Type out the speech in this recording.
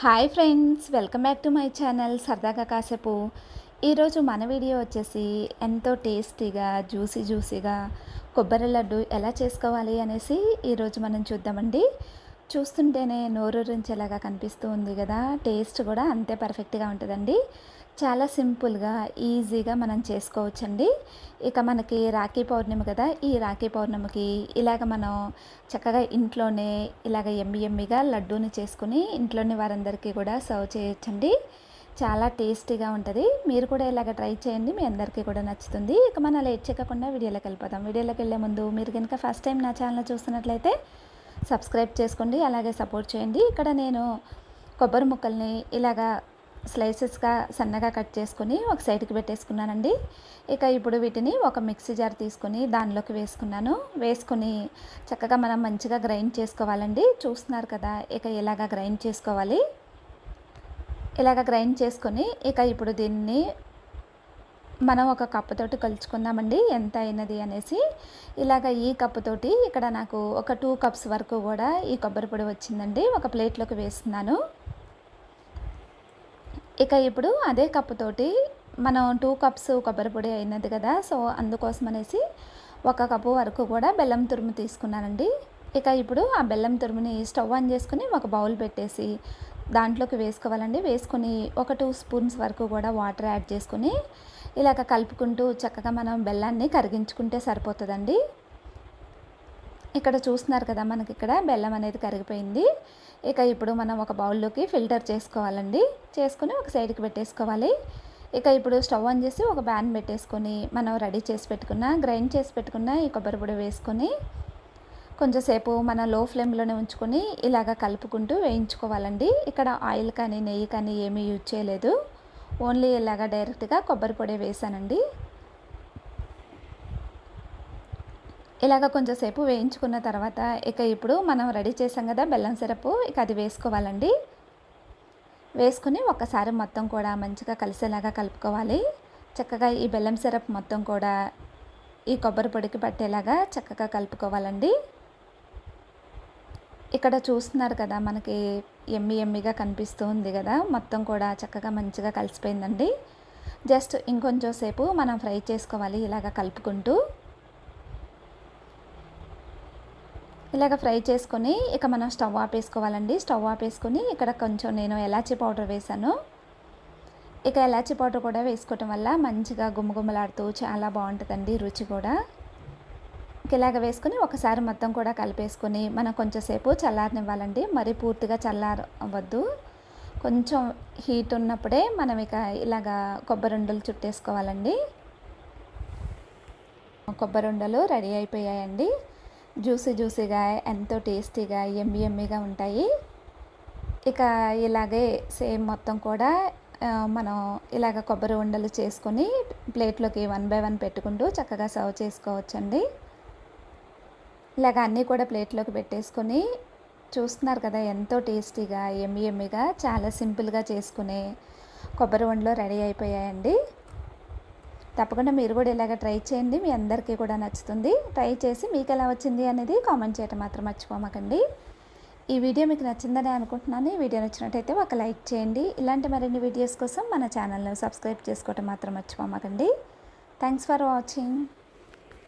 Hi friends welcome back to my channel సరదాగా కాసేపు. ఈరోజు మన వీడియో వచ్చేసి ఎంతో టేస్టీగా జ్యూసీ జ్యూసీగా కొబ్బరి లడ్డు ఎలా చేసుకోవాలి అనేసి ఈరోజు మనం చూద్దామండి. చూస్తుంటేనే నోరూరించేలాగా కనిపిస్తూ ఉంది కదా. టేస్ట్ కూడా అంతే పర్ఫెక్ట్గా ఉంటుందండి. చాలా సింపుల్గా ఈజీగా మనం చేసుకోవచ్చండి. ఇక మనకి రాఖీ పౌర్ణమి కదా. ఈ రాఖీ పౌర్ణమికి ఇలాగ మనం చక్కగా ఇంట్లోనే ఇలాగ ఎమ్మి ఎమ్మిగా లడ్డూని చేసుకుని ఇంట్లోని వారందరికీ కూడా సర్వ్ చేయొచ్చండి. చాలా టేస్టీగా ఉంటుంది. మీరు కూడా ఇలాగ ట్రై చేయండి. మీ అందరికీ కూడా నచ్చుతుంది. ఇక మనం లేట్ చేయకుండా వీడియోలోకి వెళ్ళిపోతాం వీడియోలోకి వెళ్ళే ముందు మీరు కనుక ఫస్ట్ టైం నా ఛానల్ చూస్తున్నట్లయితే సబ్స్క్రైబ్ చేసుకోండి అలాగే సపోర్ట్ చేయండి. ఇక్కడ నేను కొబ్బరి ముక్కల్ని ఇలాగా స్లైసెస్గా సన్నగా కట్ చేసుకుని ఒక సైడ్కి పెట్టేసుకున్నానండి. ఇక ఇప్పుడు వీటిని ఒక మిక్సీ జార్ తీసుకొని దానిలోకి వేసుకున్నాను. వేసుకొని చక్కగా మనం మంచిగా గ్రైండ్ చేసుకోవాలండి. చూస్తున్నారు కదా ఇక ఇలాగా గ్రైండ్ చేసుకోవాలి. ఇలాగ గ్రైండ్ చేసుకొని ఇక ఇప్పుడు దీన్ని మనం ఒక కప్పుతోటి కలుచుకుందామండి ఎంత అయినది అనేసి. ఇలాగ ఈ కప్పుతోటి ఇక్కడ నాకు ఒక టూ కప్స్ వరకు కూడా ఈ కొబ్బరి పొడి వచ్చిందండి ఒక ప్లేట్లోకి వేస్తున్నాను. ఇక ఇప్పుడు అదే కప్పుతోటి మనం టూ కప్స్ కొబ్బరి పొడి అయినది కదా సో అందుకోసం అనేసి ఒక కప్పు వరకు కూడా బెల్లం తురుము తీసుకున్నానండి. ఇక ఇప్పుడు ఆ బెల్లం తురుముని స్టవ్ ఆన్ చేసుకుని ఒక బౌల్ పెట్టేసి దాంట్లోకి వేసుకోవాలండి. వేసుకొని ఒక టూ స్పూన్స్ వరకు కూడా వాటర్ యాడ్ చేసుకొని ఇలాగ కలుపుకుంటూ చక్కగా మనం బెల్లాన్ని కరిగించుకుంటే సరిపోతుందండి. ఇక్కడ చూస్తున్నారు కదా మనకి ఇక్కడ బెల్లం అనేది కరిగిపోయింది. ఇక ఇప్పుడు మనం ఒక బౌల్లోకి ఫిల్టర్ చేసుకోవాలండి. చేసుకుని ఒక సైడ్కి పెట్టేసుకోవాలి. ఇక ఇప్పుడు స్టవ్ ఆన్ చేసి ఒక బ్యాన్ పెట్టేసుకొని మనం రెడీ చేసి పెట్టుకున్న గ్రైండ్ చేసి పెట్టుకున్న ఈ కొబ్బరి పొడి వేసుకొని కొంచెంసేపు మన లో ఫ్లేమ్లోనే ఉంచుకొని ఇలాగ కలుపుకుంటూ వేయించుకోవాలండి. ఇక్కడ ఆయిల్ కానీ నెయ్యి కానీ ఏమీ యూజ్ చేయలేదు. ఓన్లీ ఇలాగ డైరెక్ట్గా కొబ్బరి పొడి వేసానండి. ఇలాగ కొంచెంసేపు వేయించుకున్న తర్వాత ఇక ఇప్పుడు మనం రెడీ చేసాం కదా బెల్లం సిరప్ ఇక అది వేసుకోవాలండి. వేసుకుని ఒక్కసారి మొత్తం కూడా మంచిగా కలిసేలాగా కలుపుకోవాలి. చక్కగా ఈ బెల్లం సిరప్ మొత్తం కూడా ఈ కొబ్బరి పొడికి పట్టేలాగా చక్కగా కలుపుకోవాలండి. ఇక్కడ చూస్తున్నారు కదా మనకి ఎమ్మి ఎమ్మిగా కనిపిస్తూ ఉంది కదా మొత్తం కూడా చక్కగా మంచిగా కలిసిపోయిందండి. జస్ట్ ఇంకొంచెం సేపు మనం ఫ్రై చేసుకోవాలి ఇలాగ కలుపుకుంటూ. ఇలాగ ఫ్రై చేసుకొని ఇక మనం స్టవ్ ఆపేసుకోవాలండి. స్టవ్ ఆపేసుకొని ఇక్కడ కొంచెం నేను ఎలాచీ పౌడర్ వేసాను ఇక ఎలాచీ పౌడర్ కూడా వేసుకోవటం వల్ల మంచిగా గుమ్మగుమ్మలాడుతూ చాలా బాగుంటుందండి రుచి కూడా. ఇలాగ వేసుకొని ఒకసారి మొత్తం కూడా కలిపేసుకొని మనం కొంచెంసేపు చల్లారనివ్వాలండి. మరి పూర్తిగా చల్లారవద్దు. కొంచెం హీట్ ఉన్నప్పుడే మనం ఇక ఇలాగ కొబ్బరి ఉండలు చుట్టేసుకోవాలండి. కొబ్బరి ఉండలు రెడీ అయిపోయాయండి. జ్యూసీ జ్యూసీగా ఎంతో టేస్టీగా ఎమ్మి ఎమ్మిగా ఉంటాయి. ఇక ఇలాగే సేమ్ మొత్తం కూడా మనం ఇలాగ కొబ్బరి ఉండలు చేసుకొని ప్లేట్లోకి వన్ బై వన్ పెట్టుకుంటూ చక్కగా సర్వ్ చేసుకోవచ్చండి. ఇలాగ అన్నీ కూడా ప్లేట్లోకి పెట్టేసుకొని చూస్తున్నారు కదా ఎంతో టేస్టీగా ఎమ్మి ఎమ్మిగా చాలా సింపుల్గా చేసుకునే కొబ్బరి వండలో రెడీ అయిపోయాయండి. తప్పకుండా మీరు కూడా ఇలాగ ట్రై చేయండి మీ అందరికీ కూడా నచ్చుతుంది. ట్రై చేసి మీకు ఎలా వచ్చింది అనేది కామెంట్ చేయటం మాత్రం మర్చిపోమకండి. ఈ వీడియో మీకు నచ్చిందని అనుకుంటున్నాను. ఈ వీడియో నచ్చినట్టయితే ఒక లైక్ చేయండి. ఇలాంటి మరిన్ని వీడియోస్ కోసం మన ఛానల్ను సబ్స్క్రైబ్ చేసుకోవటం మాత్రం మర్చిపోమకండి. Thanks for watching.